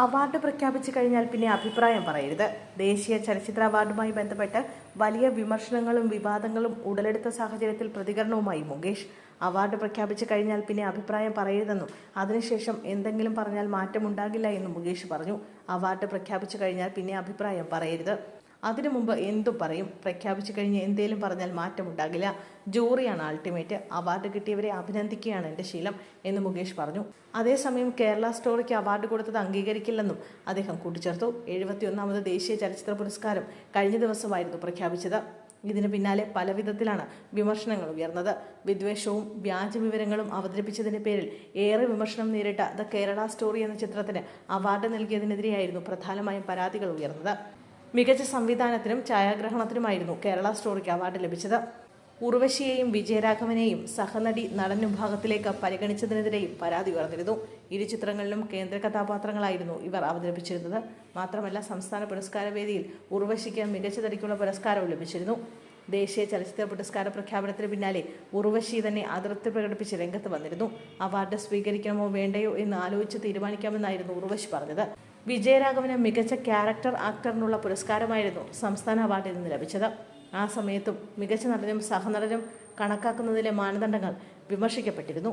Award പ്രഖ്യാപിച്ചു കഴിഞ്ഞാൽ പിന്നെ അഭിപ്രായം പറയരുത്. ദേശീയ ചലച്ചിത്ര അവാർഡുമായി ബന്ധപ്പെട്ട് വലിയ വിമർശനങ്ങളും വിവാദങ്ങളും ഉടലെടുത്ത സാഹചര്യത്തിൽ പ്രതികരണവുമായി മുകേഷ്. അവാർഡ് പ്രഖ്യാപിച്ചു കഴിഞ്ഞാൽ പിന്നെ അഭിപ്രായം പറയരുതെന്നും അതിനുശേഷം എന്തെങ്കിലും പറഞ്ഞാൽ മാറ്റമുണ്ടാകില്ല എന്നും മുകേഷ് പറഞ്ഞു. അവാർഡ് പ്രഖ്യാപിച്ചു കഴിഞ്ഞാൽ പിന്നെ അഭിപ്രായം പറയരുത്. അതിനു മുമ്പ് എന്തു പറയും? പ്രഖ്യാപിച്ചു കഴിഞ്ഞ് എന്തേലും പറഞ്ഞാൽ മാറ്റമുണ്ടാകില്ല ജൂറിയാണ് അൾട്ടിമേറ്റ് അവാർഡ് കിട്ടിയവരെ അഭിനന്ദിക്കുകയാണ് എന്റെ ശീലം എന്ന് മുകേഷ് പറഞ്ഞു. അതേസമയം കേരള സ്റ്റോറിക്ക് അവാർഡ് കൊടുത്തത് അംഗീകരിക്കില്ലെന്നും അദ്ദേഹം കൂട്ടിച്ചേർത്തു. എഴുപത്തിയൊന്നാമത് ദേശീയ ചലച്ചിത്ര പുരസ്കാരം കഴിഞ്ഞ ദിവസമായിരുന്നു പ്രഖ്യാപിച്ചത്. ഇതിന് പിന്നാലെ പല വിധത്തിലാണ് വിമർശനങ്ങൾ ഉയർന്നത്. വിദ്വേഷവും വ്യാജ വിവരങ്ങളും അവതരിപ്പിച്ചതിന്റെ പേരിൽ ഏറെ വിമർശനം നേരിട്ട ദ കേരള സ്റ്റോറി എന്ന ചിത്രത്തിന് അവാർഡ് നൽകിയതിനെതിരെയായിരുന്നു പ്രധാനമായും പരാതികൾ ഉയർന്നത്. മികച്ച സംവിധാനത്തിനും ഛായാഗ്രഹണത്തിനുമായിരുന്നു കേരള സ്റ്റോറിക്ക് അവാർഡ് ലഭിച്ചത്. ഉർവശിയെയും വിജയരാഘവനെയും സഹനടി നടൻ വിഭാഗത്തിലേക്ക് പരിഗണിച്ചതിനെതിരെയും പരാതി ഉയർന്നിരുന്നു. ഇരു ചിത്രങ്ങളിലും കേന്ദ്ര കഥാപാത്രങ്ങളായിരുന്നു ഇവർ അവതരിപ്പിച്ചിരുന്നത്. മാത്രമല്ല സംസ്ഥാന പുരസ്കാര വേദിയിൽ ഉർവശിക്ക് മികച്ച തടിക്കുള്ള പുരസ്കാരവും ലഭിച്ചിരുന്നു. ദേശീയ ചലച്ചിത്ര പുരസ്കാര പ്രഖ്യാപനത്തിന് പിന്നാലെ ഉർവശി തന്നെ അതൃപ്തി പ്രകടിപ്പിച്ച് രംഗത്ത് വന്നിരുന്നു. അവാർഡ് സ്വീകരിക്കണമോ വേണ്ടയോ എന്ന് ആലോചിച്ച് തീരുമാനിക്കാമെന്നായിരുന്നു ഉർവശി പറഞ്ഞത്. വിജയരാഘവന് മികച്ച ക്യാരക്ടർ ആക്ടറിനുള്ള പുരസ്കാരമായിരുന്നു സംസ്ഥാന അവാർഡിൽ നിന്ന് ലഭിച്ചത്. ആ സമയത്തും മികച്ച നടനും സഹനടനും കണക്കാക്കുന്നതിലെ മാനദണ്ഡങ്ങൾ വിമർശിക്കപ്പെട്ടിരുന്നു.